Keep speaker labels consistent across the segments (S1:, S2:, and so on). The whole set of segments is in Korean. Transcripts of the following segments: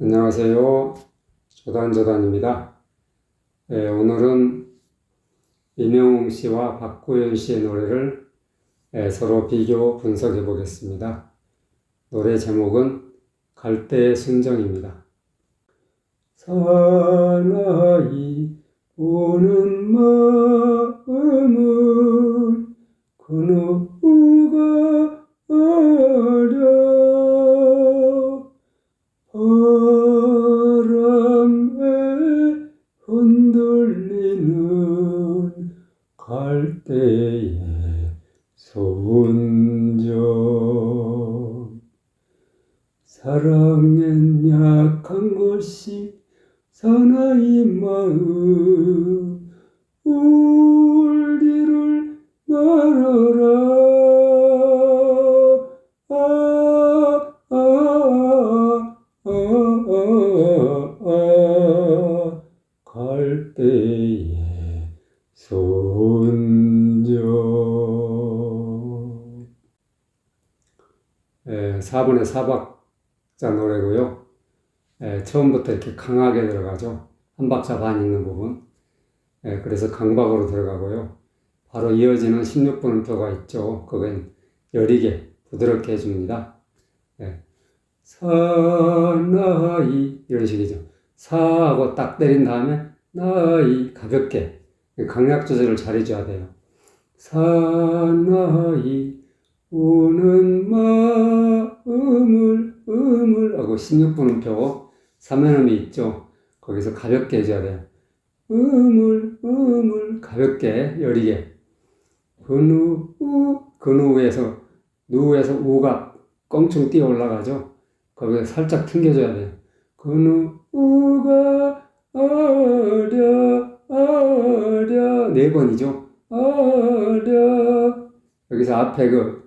S1: 안녕하세요. 조단조단입니다. 예, 오늘은 이명웅 씨와 박구현 씨의 노래를 예, 서로 비교 분석해 보겠습니다. 노래 제목은 갈대의 순정입니다. 사나이 우는 마음을 그누 4분의 4박자 노래고요. 예, 처음부터 이렇게 강하게 들어가죠. 한 박자 반 있는 부분. 예, 그래서 강박으로 들어가고요. 바로 이어지는 16분음표가 있죠. 그건 여리게 부드럽게 해줍니다. 예, 사나이 이런 식이죠. 사하고 딱 때린 다음에 나이 가볍게 강약 조절을 잘 해줘야 돼요. 사나이 우는 마 음을 음을 하고 16분음표 3연음이 있죠. 거기서 가볍게 해줘야 돼요. 음을 음을 가볍게 여리게 근우 우 근우에서 누에서 우가 껑충 뛰어 올라가죠. 거기에 살짝 튕겨줘야 돼요. 근우 우가 아랴 아랴 네 번이죠. 아랴 여기서 앞에 그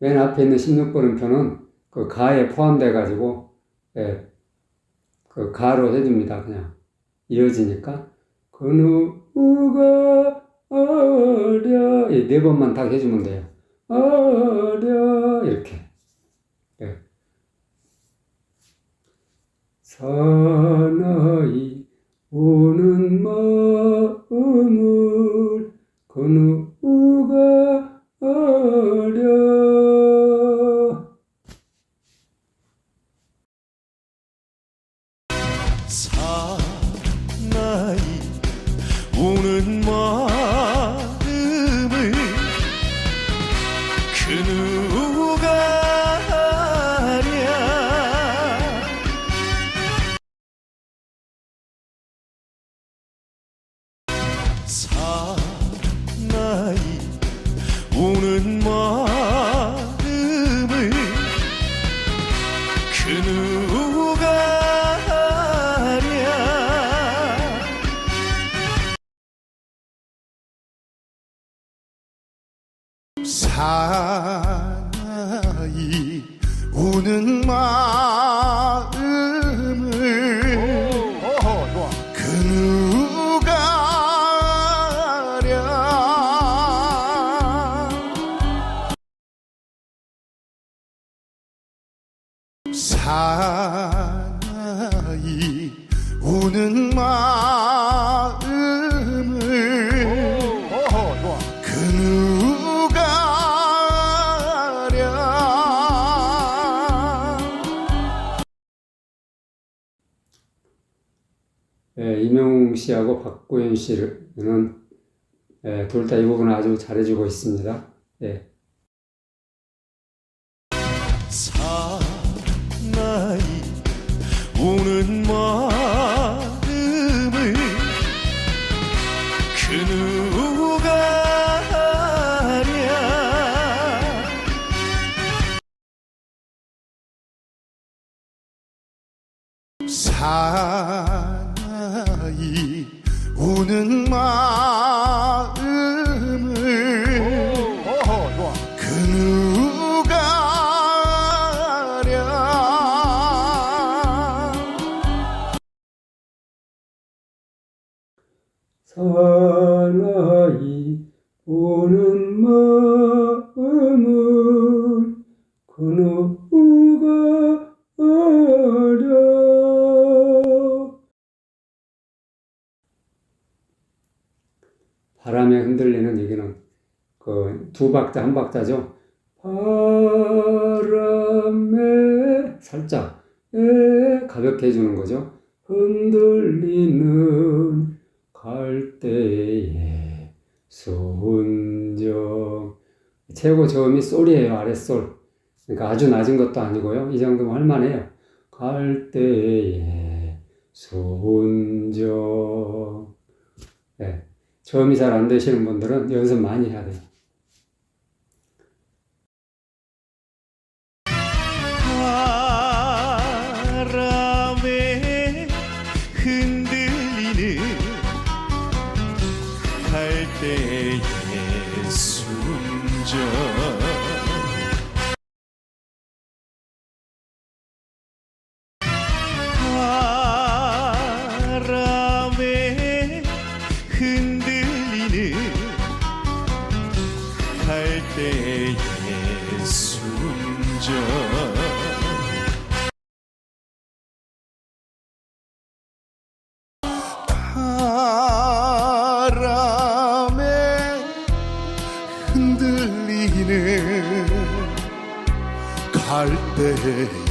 S1: 맨 앞에 있는 16번음표는 그 가에 포함돼 가지고 예, 그 가로 해줍니다. 그냥 이어지니까 그 누가 아랴 이네 번만 딱 해주면 돼요. 아랴 이렇게 예. 사나이 우는 마음을 그 누가
S2: 우 사나이 우는 마음을 그 누가 알아 사
S1: 씨하고 박구현 씨는 예, 둘 다 이 부분을 아주 잘해주고 있습니다. 예,
S2: 사나이 우는 마 살라이 오는 마음을 그 누가
S1: 아랴 바람에 흔들리는 얘기는 그 두 박자 한 박자죠. 살짝 에 가볍게 해주는 거죠. 흔들리는 갈대의 손정. 최고 저음이 솔이에요 아랫솔. 그러니까 아주 낮은 것도 아니고요. 이 정도면 할만해요. 갈대의 손정. 네. 저음이 잘 안 되시는 분들은 연습 많이 해야 돼요
S2: 바람에 흔들리는 갈대의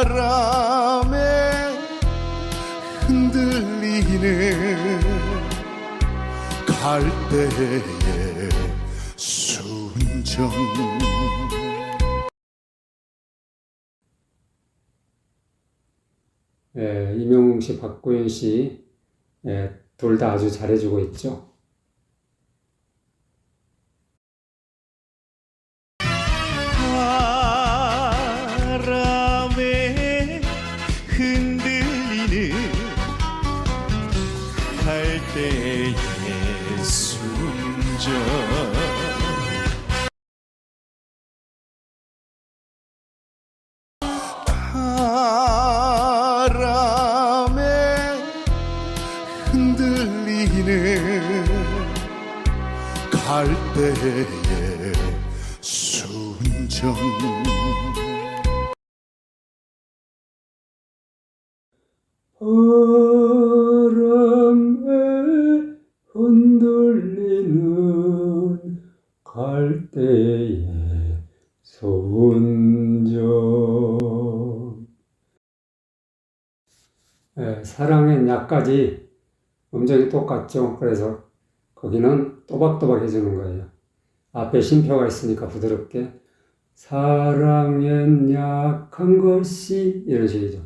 S2: 바람에 흔들리는 갈대의 순정
S1: 예, 이명웅 씨, 박구윤 씨, 예, 둘 다 아주 잘해주고 있죠.
S2: 순정 바람에 흔들리는 갈대의
S1: 손정 예, 사랑의 약까지 음정이 똑같죠. 그래서 거기는 또박또박 해주는 거예요. 앞에 쉼표가 있으니까 부드럽게 사랑엔 약한 것이 이런 식이죠.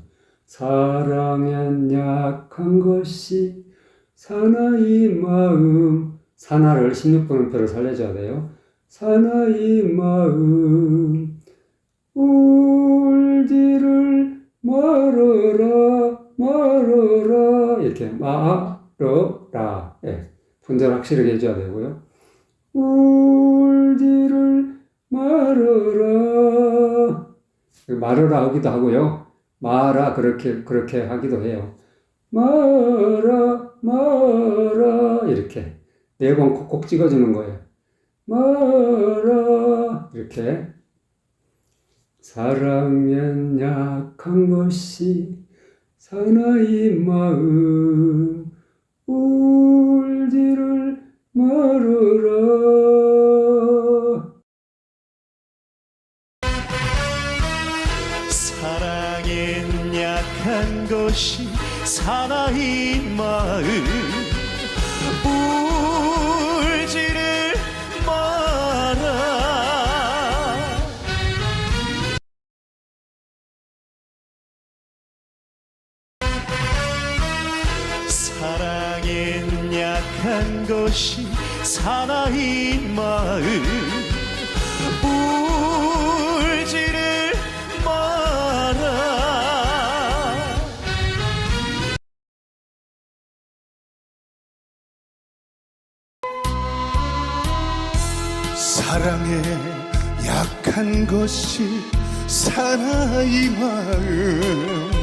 S1: 사랑엔 약한 것이 사나이 마음 사나를 16분음표를 살려줘야 돼요. 사나이 마음 울지를 말어라 말어라 이렇게 말어라 예, 분절 확실하게 해줘야 되고요. 울지를 말어라 말어라 하기도 하고요. 마라 그렇게 그렇게 하기도 해요. 마라 마라 이렇게 네 번 콕콕 찍어주는 거예요. 마라 이렇게 사랑엔 약한 것이 사나이 마음 울지를 말어라
S2: 것이 사나이 마음. 울지를 마라 사랑에 약한 것이 사나이 마음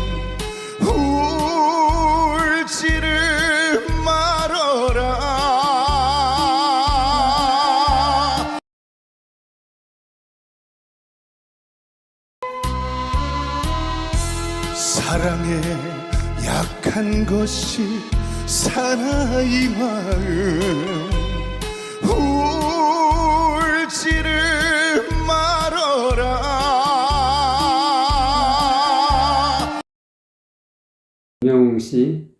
S2: 것이 사나이 마음 울지를 말어라
S1: 임영웅 씨,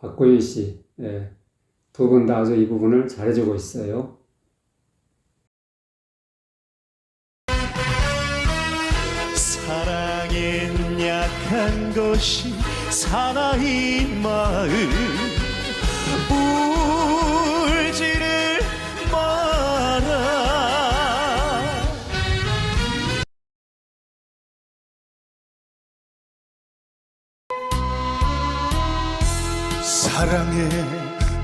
S1: 박고윤 씨, 예, 두분 다 아주 이 부분을 잘해주고 있어요.
S2: 사랑엔 약한 것이 사나이 마음 울지를 마라 사랑에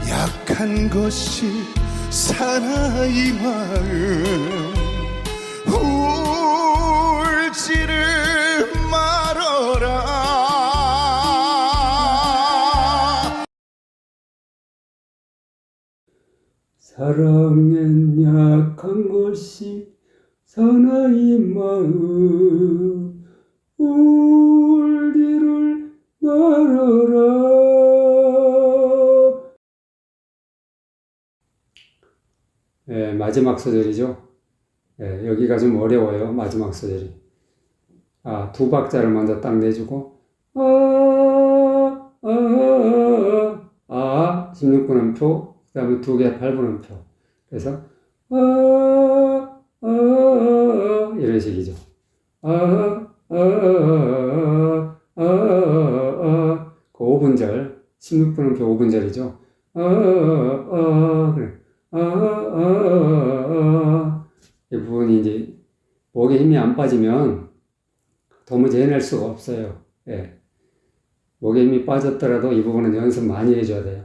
S2: 약한 것이 사나이 마음
S1: 사랑엔 약한 것이 사나이 마음 울지를 말아라 예, 마지막 소절이죠. 예, 여기가 좀 어려워요. 마지막 소절이. 아, 두 박자를 먼저 딱 내주고 아, 아, 아, 아, 16분음표, 그 다음에 두 개 8분음표. 그래서 아, 아, 아, 이런 식이죠. 아, 아, 아, 그 5분절, 16분음표 5분절이죠. 아, 아, 그래. 아, 아, 아, 아. 이 부분이 이제 목에 힘이 안 빠지면 도무지 해낼 수가 없어요. 예. 목에 힘이 빠졌더라도 이 부분은 연습 많이 해줘야 돼요.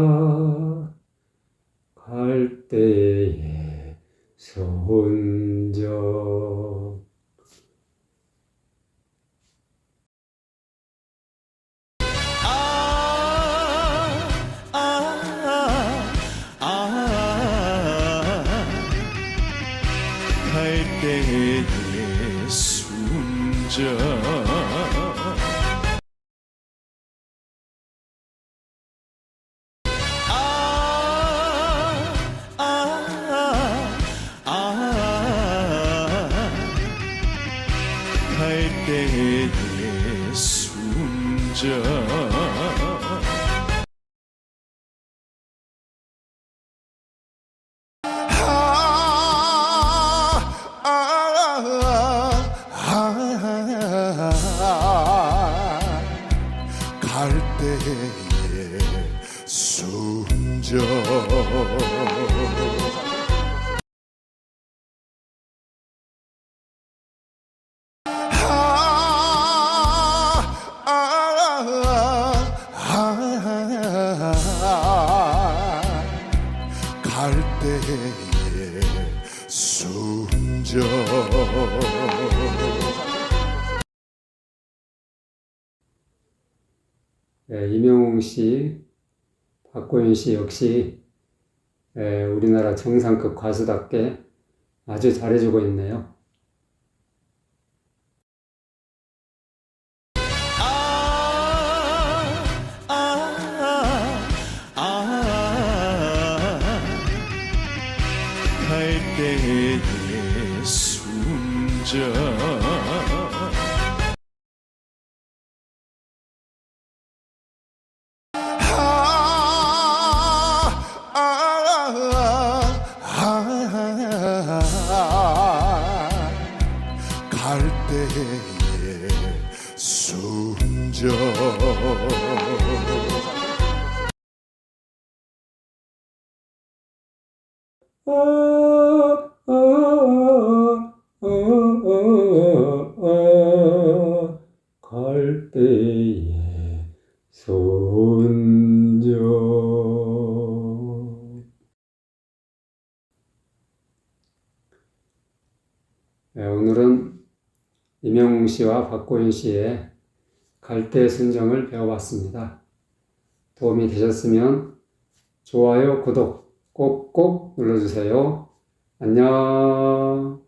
S2: 순정.
S1: 예, 임영웅 씨, 박고윤 씨 역시 예, 우리나라 정상급 가수답게 아주 잘해주고 있네요. 손적. 네, 오늘은 임영웅 씨와 박고윤 씨의 갈대 순정을 배워봤습니다. 도움이 되셨으면 좋아요, 구독 꼭꼭 눌러주세요. 안녕.